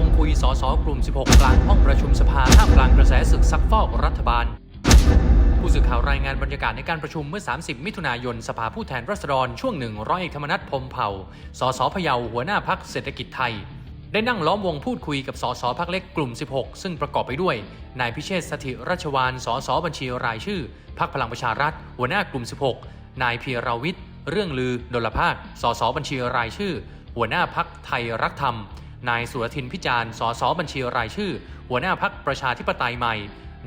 วงคุยสสกลุ่ม 16 กลางห้องประชุมสภาท่ามกลางกระแสศึกซักฟอกรัฐบาล ผู้สื่อข่าวรายงานบรรยากาศในการประชุมเมื่อ 30 มิถุนายน สภาผู้แทนราษฎรช่วงหนึ่งร้อยเอกธรรมนัฐพมเผ่า สสพะเยาหัวหน้าพักเศรษฐกิจไทย ได้นั่งล้อมวงพูดคุยกับสสพักเล็กกลุ่ม 16 ซึ่งประกอบไปด้วย นายพิเชษฐ์สถิรัชวานสสบัญชีรายชื่อ พักพลังประชารัฐ หัวหน้ากลุ่ม 16 นายพีรวิทย์เรื่องลือดลภาคสสบัญชีรายชื่อ หัวหน้าพักไทยรักธรรม นายสุรทินพิจารณ์ สสบัญชีรายชื่อ หัวหน้าพักประชาธิปไตยใหม่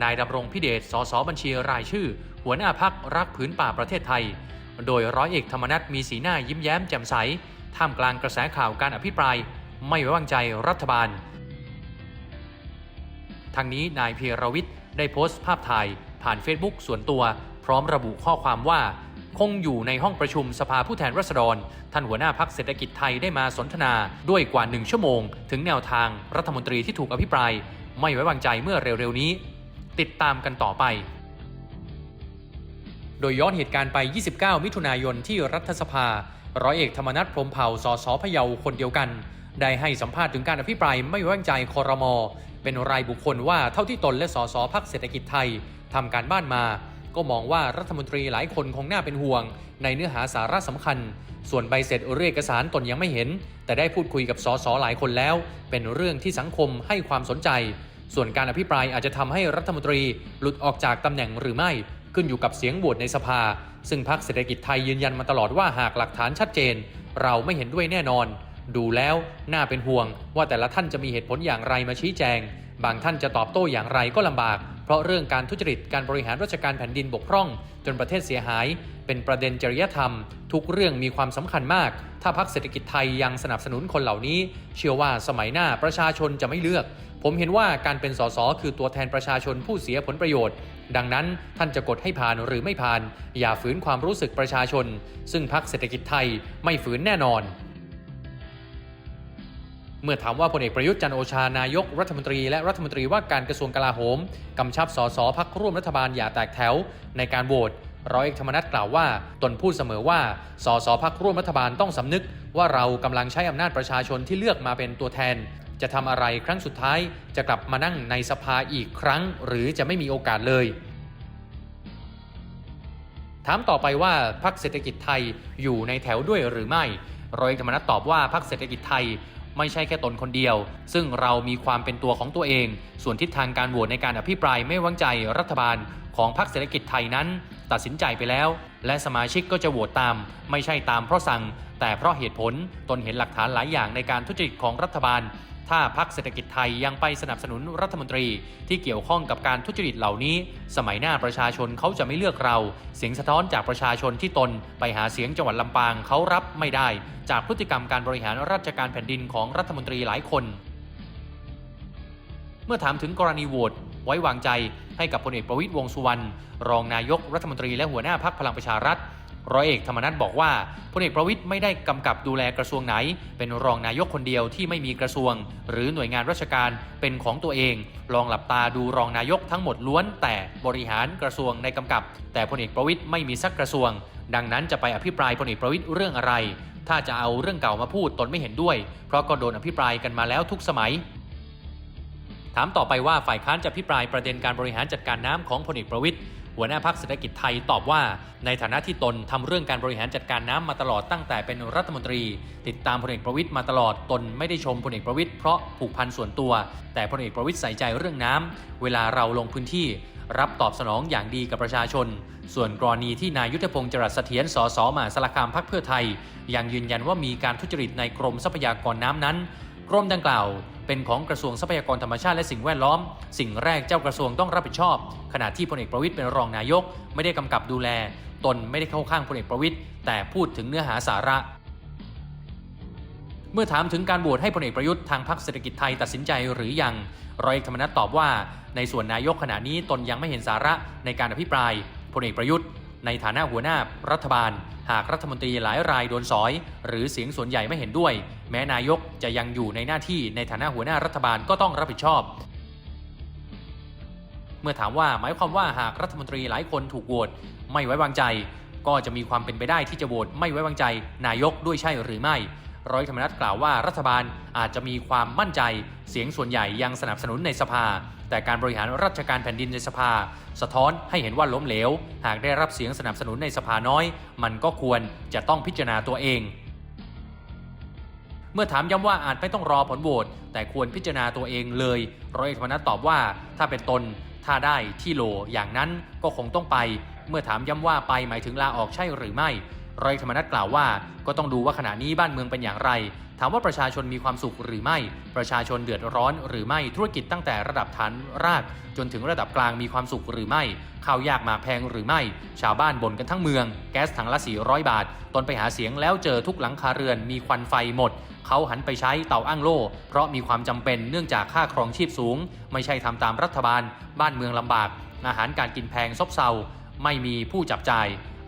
นายดำรงพิเดช สสบัญชีรายชื่อ หัวหน้าพักรักผืนป่าประเทศไทย โดยร้อยเอกธรรมนัฐมีสีหน้ายิ้มแย้มแจ่มใส ท่ามกลางกระแสข่าวการอภิปราย ไม่ไว้วางใจรัฐบาล ทางนี้นายเพียรวิทย์ได้โพสต์ภาพถ่าย ผ่านเฟซบุ๊กส่วนตัว พร้อมระบุข้อความว่า คงอยู่ในห้องประชุมสภาผู้แทนราษฎร ท่านหัวหน้าพักเศรษฐกิจไทยได้มาสนทนาด้วยกว่าหนึ่งชั่วโมง ถึงแนวทางรัฐมนตรีที่ถูกอภิปราย ไม่ไว้วางใจเมื่อเร็วๆนี้ ติดตามกันต่อไป โดยย้อนเหตุการณ์ไป 29 มิถุนายนที่รัฐสภา ร้อยเอกธรรมนัฐพรมเผ่าสสพะเยาคนเดียวกัน ได้ให้สัมภาษณ์ถึงการอภิปรายไม่ไว้วางใจคอรมอเป็นรายบุคคลว่าเท่าที่ตนและสสพักเศรษฐกิจไทยทำการบ้านมา ก็มองว่ารัฐมนตรีหลายคนคงน่าเป็นห่วง ในเนื้อหาสาระสำคัญ ส่วนใบเสร็จหรือเอกสารตนยังไม่เห็น แต่ได้พูดคุยกับสสหลายคนแล้ว เป็นเรื่องที่สังคมให้ความสนใจ ส่วนการอภิปรายอาจจะทำให้รัฐมนตรีหลุดออกจากตำแหน่งหรือไม่ ขึ้นอยู่กับเสียงโหวตในสภา ซึ่งพรรคเศรษฐกิจไทยยืนยันมาตลอดว่าหากหลักฐานชัดเจน เราไม่เห็นด้วยแน่นอน ดูแล้วน่าเป็นห่วงว่าแต่ละท่านจะมีเหตุผลอย่างไรมาชี้แจง บางท่านจะตอบโต้อย่างไรก็ลำบาก เพราะเรื่องการทุจริตการบริหารราชการแผ่นดินบกพร่อง จนประเทศเสียหาย เป็นประเด็นจริยธรรม ทุกเรื่องมีความสำคัญมาก ถ้าพรรคเศรษฐกิจไทยยังสนับสนุนคนเหล่านี้ เชื่อว่าสมัยหน้าประชาชนจะไม่เลือก ผมเห็นว่าการเป็นสสคือตัวแทนประชาชนผู้เสียผลประโยชน์ ดังนั้นท่านจะกดให้ผ่านหรือไม่ผ่าน อย่าฝืนความรู้สึกประชาชน ซึ่งพรรคเศรษฐกิจไทยไม่ฝืนแน่นอน เมื่อถามว่าพลเอกประยุทธ์จันโอชานายกรัฐมนตรีและรัฐมนตรีว่าการกระทรวงกลาโหมกำชับสสพักร่วมรัฐบาลอย่าแตกแถว ในการโหวตร้อยเอกธรรมนัฐกล่าวว่า ตนพูดเสมอว่าสสพักร่วมรัฐบาลต้องสำนึก ว่าเรากำลังใช้อำนาจประชาชนที่เลือกมาเป็นตัวแทน จะทำอะไรครั้งสุดท้าย จะกลับมานั่งในสภาอีกครั้ง หรือจะไม่มีโอกาสเลยถามต่อไปว่าพรรคเศรษฐกิจไทยอยู่ในแถวด้วยหรือไม่ร้อยเอกธรรมนัฐตอบว่าพรรคเศรษฐกิจไทย ไม่ใช่แค่ตนคนเดียว ซึ่งเรามีความเป็นตัวของตัวเอง ส่วนทิศทางการโหวตในการอภิปรายไม่ไว้วางใจรัฐบาลของพรรคเศรษฐกิจไทยนั้น ตัดสินใจไปแล้ว และสมาชิกก็จะโหวตตาม ไม่ใช่ตามเพราะสั่ง แต่เพราะเหตุผลตนเห็นหลักฐานหลายอย่างในการทุจริตของรัฐบาล ถ้าพรรคเศรษฐกิจไทยยังไปสนับสนุนรัฐมนตรีที่เกี่ยวข้องกับการทุจริตเหล่านี้ สมัยหน้าประชาชนเขาจะไม่เลือกเรา เสียงสะท้อนจากประชาชนที่ตน ไปหาเสียงจังหวัดลำปางเขารับไม่ได้ จากพฤติกรรมการบริหารราชการแผ่นดินของรัฐมนตรีหลายคน เมื่อถามถึงกรณีโหวตไว้วางใจให้กับพลเอกประวิตยวงสุวรรณรองนายกรัฐมนตรีและหัวหน้าพักพลังประชารัฐ ร้อยเอกธรรมนัฐบอกว่าพลเอกประวิตยไม่ได้กำกับดูแลกระทรวงไหน เป็นรองนายกคนเดียวที่ไม่มีกระทรวง หรือหน่วยงานราชการเป็นของตัวเอง ลองหลับตาดูรองนายกทั้งหมดล้วน แต่บริหารกระทรวงในกำกับ แต่พลเอกประวิตยไม่มีสักกระทรวง ดังนั้นจะไปอภิปรายพลเอกประวิตยเรื่องอะไร ถ้าจะเอาเรื่องเก่ามาพูดตนไม่เห็นด้วย เพราะก็โดนอภิปรายกันมาแล้วทุกสมัยถามต่อไปว่าฝ่ายค้านจะพิปรายประเด็นการบริหารจัดการน้ำของพลเอกประวิตย หัวหน้าพักเศรษฐกิจไทยตอบว่า ในฐานะที่ตนทำเรื่องการบริหารจัดการน้ำมาตลอดตั้งแต่เป็นรัฐมนตรี ติดตามพลเอกประวิตยมาตลอดตนไม่ได้ชมพลเอกประวิตยเพราะผูกพันส่วนตัว แต่พลเอกประวิตยใส่ใจเรื่องน้ำเวลาเราลงพื้นที่ รับตอบสนองอย่างดีกับประชาชน ส่วนกรณีที่นายยุทธพงศ์จรัสเสถียรสสมหาสารคามพักเพื่อไทยยังยืนยันว่ามีการทุจริตในกรมทรัพยากรน้ำนั้น กรมดังกล่าว เป็นของกระทรวงทรัพยากรธรรมชาติและสิ่งแวดล้อม สิ่งแรกเจ้ากระทรวงต้องรับผิดชอบ ขณะที่พลเอกประวิตยเป็นรองนายก ไม่ได้กำกับดูแล ตนไม่ได้เข้าข้างพลเอกประวิตยแต่พูดถึงเนื้อหาสาระ เมื่อถามถึงการโหวตให้พลเอกประยุทธ์ทางพรรคเศรษฐกิจไทยตัดสินใจหรือยังร้อยเอกธรรมนัฐตอบว่า ในส่วนนายกขณะนี้ตนยังไม่เห็นสาระในการอภิปรายพลเอกประยุทธ์ในฐานะหัวหน้ารัฐบาล หากรัฐมนตรีหลายรายโดนสอย หรือเสียงส่วนใหญ่ไม่เห็นด้วย แม้นายกจะยังอยู่ในหน้าที่ในฐานะหัวหน้ารัฐบาลก็ต้องรับผิดชอบ เมื่อถามว่าหมายความว่าหากรัฐมนตรีหลายคนถูกโหวตไม่ไว้วางใจ ก็จะมีความเป็นไปได้ที่จะโหวตไม่ไว้วางใจ นายกด้วยใช่หรือไม่ ร้อยธรรมนัฐกล่าวว่ารัฐบาลอาจจะมีความมั่นใจ เสียงส่วนใหญ่ยังสนับสนุนในสภา แต่การบริหารราชการแผ่นดินในสภา สะท้อนให้เห็นว่าล้มเหลว หากได้รับเสียงสนับสนุนในสภาน้อย มันก็ควรจะต้องพิจารณาตัวเองเมื่อถามย้ำว่าอาจไม่ต้องรอผลโหวตแต่ควรพิจารณาตัวเองเลย ร้อยเอกธรรมนัฐตอบว่า ถ้าเป็นตน ถ้าได้ที่โลอย่างนั้นก็คงต้องไป เมื่อถามย้ำว่าไปหมายถึงลาออกใช่หรือไม่ ร้อยธรรมนัฐกล่าวว่า ก็ต้องดูว่าขณะนี้บ้านเมืองเป็นอย่างไร ถามว่าประชาชนมีความสุขหรือไม่ ประชาชนเดือดร้อนหรือไม่ธุรกิจตั้งแต่ระดับฐานราก จนถึงระดับกลางมีความสุขหรือไม่ข้าวยากหมากแพงหรือไม่ ชาวบ้านบ่นกันทั้งเมือง แก๊สถังละ 400 บาท ตนไปหาเสียงแล้วเจอทุกหลังคาเรือนมีควันไฟหมด เขาหันไปใช้เตาอ้างโล่ เพราะมีความจำเป็นเนื่องจากค่าครองชีพสูง ไม่ใช่ทำตามรัฐบาล บ้านเมืองลำบาก อาหารการกินแพงซบเซาไม่มีผู้จับจ่าย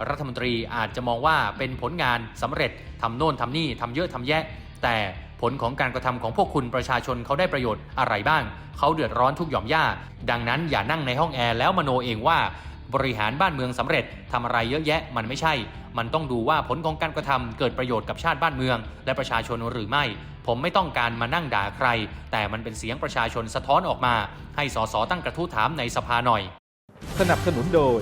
รัฐมนตรีอาจจะมองว่าเป็นผลงานสำเร็จทำโน่นทำนี่ทำเยอะทำแยะ แต่ผลของการกระทำของพวกคุณประชาชนเขาได้ประโยชน์อะไรบ้าง เขาเดือดร้อนทุกหย่อมย่า ดังนั้นอย่านั่งในห้องแอร์แล้วมโนเองว่า บริหารบ้านเมืองสำเร็จทำอะไรเยอะแยะมันไม่ใช่ มันต้องดูว่าผลของการกระทำเกิดประโยชน์กับชาติบ้านเมือง และประชาชนหรือไม่ ผมไม่ต้องการมานั่งด่าใคร แต่มันเป็นเสียงประชาชนสะท้อนออกมา ให้สสตั้งกระทู้ถามในสภาหน่อย สนับสนุนโดย